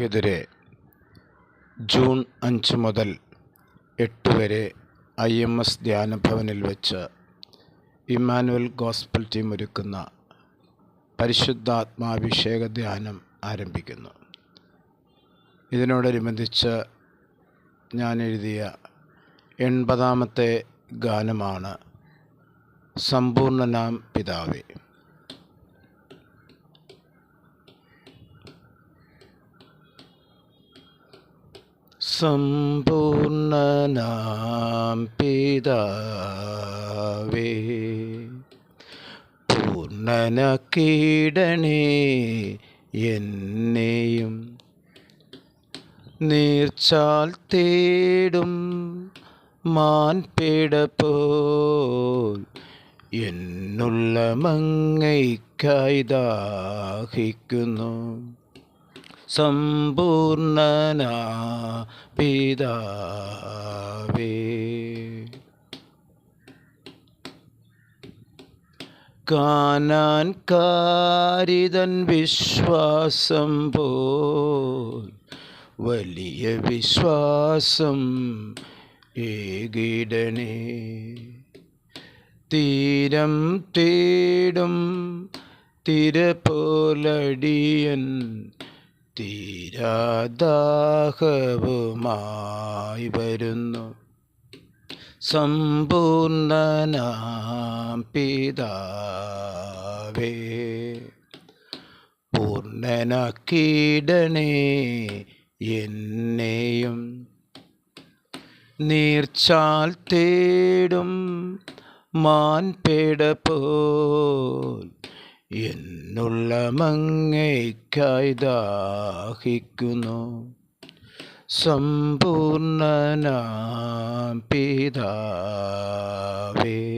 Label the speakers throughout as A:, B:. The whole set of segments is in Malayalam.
A: സ്നേഹിതരെ ജൂൺ അഞ്ച് മുതൽ എട്ട് വരെ ഐ എം എസ് ധ്യാനഭവനിൽ വെച്ച് ഇമ്മാനുവൽ ഗോസ്ബൽ ടീം ഒരുക്കുന്ന പരിശുദ്ധാത്മാഭിഷേക ധ്യാനം ആരംഭിക്കുന്നു. ഇതിനോടനുബന്ധിച്ച് ഞാൻ എഴുതിയ എൺപതാമത്തെ ഗാനമാണ് സമ്പൂർണനാം പിതാവേ. സമ്പൂർണനാം പിതാവേ. പൂർണനക്കീടണേ എന്നെയും നീർച്ചാൽ തേടും മാൻ പോൽ എന്നുള്ള മങ്ങൈക്കായി ദാഹിക്കുന്നു. സമ്പൂർണന പിതാവേ. കാനാൻ കാരിതൻ വിശ്വാസം പോൽ വലിയ വിശ്വാസം ഏകിടണേ. തീരം തേടും തിരപോലടിയൻ തീരാദാഹവുമായി വരുന്നു. സമ്പൂർണനാം പിതാവേ പൂർണനാക്കിയിടണേ എന്നെയും നീർച്ചാൽ തേടും മാൻപേട പോൽ എന്നുള്ള മങ്ങയ്ക്കായി ദാഹിക്കുന്നു. സമ്പൂർണനാം പിതാവേ.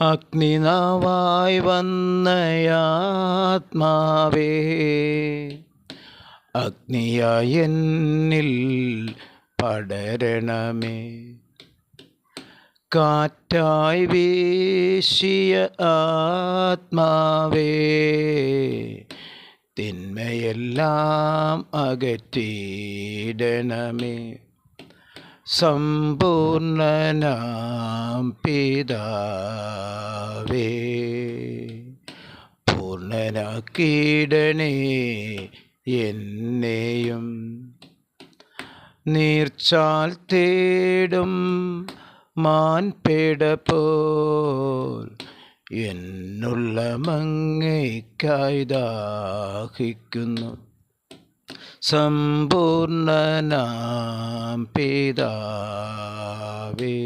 A: അഗ്നിനാവായി വന്നയാത്മാവേ അഗ്നിയായി എന്നിൽ പടരണമേ. കാറ്റായി വീശിയ ആത്മാവേ തിന്മയെല്ലാം അകറ്റിയിടണമേ. സമ്പൂർണനാം പിതാവേ പൂർണനാക്കിയിടണേ എന്നെയും. നീർച്ചാൽ തേടും മാൻപേട പോൽ എന്നുള്ള മങ്ങയ്ക്കായി ദാഹിക്കുന്നു സമ്പൂർണനാം പിതാവേ.